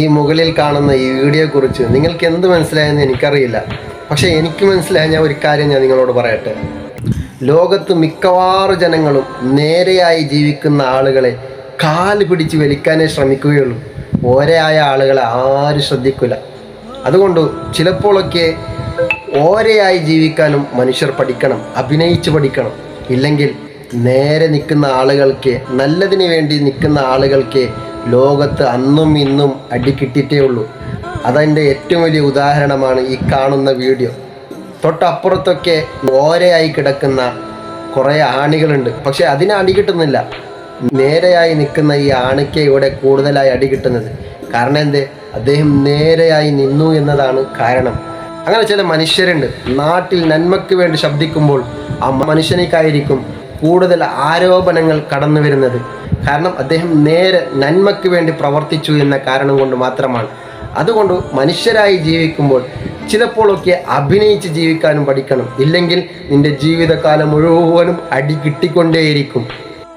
ഈ മുകളിൽ കാണുന്ന ഈ വീഡിയോയെക്കുറിച്ച് നിങ്ങൾക്ക് എന്ത് മനസ്സിലായെന്ന് എനിക്കറിയില്ല. പക്ഷേ എനിക്ക് മനസ്സിലായ ഞാൻ ഒരു കാര്യം ഞാൻ നിങ്ങളോട് പറയട്ടെ. ലോകത്ത് മിക്കവാറും ജനങ്ങളും നേരെയായി ജീവിക്കുന്ന ആളുകളെ കാൽ പിടിച്ച് വലിക്കാനേ ശ്രമിക്കുകയുള്ളൂ. ഓരയായ ആളുകളെ ആരും ശ്രദ്ധിക്കില്ല അതുകൊണ്ട് ചിലപ്പോഴൊക്കെ ഓരയായി ജീവിക്കാനും മനുഷ്യർ പഠിക്കണം അഭിനയിച്ച് പഠിക്കണം. ഇല്ലെങ്കിൽ നേരെ നിൽക്കുന്ന ആളുകൾക്ക് നല്ലതിന് വേണ്ടി നിൽക്കുന്ന ആളുകൾക്ക് ലോകത്ത് അന്നും ഇന്നും അടിക്കിട്ടിട്ടേ ഉള്ളൂ. അതതിന്റെ ഏറ്റവും വലിയ ഉദാഹരണമാണ് ഈ കാണുന്ന വീഡിയോ. തൊട്ടപ്പുറത്തൊക്കെ ഓരയായി കിടക്കുന്ന കുറേ ആണികളുണ്ട്. പക്ഷെ അതിന് അടി കിട്ടുന്നില്ല. നേരെയായി നിൽക്കുന്ന ഈ ആണിക്ക് ഇവിടെ കൂടുതലായി അടി കിട്ടുന്നത്. കാരണം എന്തേ? അദ്ദേഹം നേരെയായി നിന്നു എന്നതാണ് കാരണം. അങ്ങനെ ചില മനുഷ്യരുണ്ട്. നാട്ടിൽ നന്മയ്ക്ക് വേണ്ടി ശബ്ദിക്കുമ്പോൾ ആ മനുഷ്യനേക്കായിരിക്കും കൂടുതൽ ആരോപണങ്ങൾ കടന്നു വരുന്നത് കാരണം അദ്ദേഹം നേരെ നന്മയ്ക്ക് വേണ്ടി പ്രവർത്തിച്ചു എന്ന കാരണം കൊണ്ട് മാത്രമാണ്. അതുകൊണ്ട് മനുഷ്യരായി ജീവിക്കുമ്പോൾ ചിലപ്പോഴൊക്കെ അഭിനയിച്ച് ജീവിക്കാനും പഠിക്കണം. ഇല്ലെങ്കിൽ നിന്റെ ജീവിതകാലം മുഴുവനും അടി കിട്ടിക്കൊണ്ടേയിരിക്കും.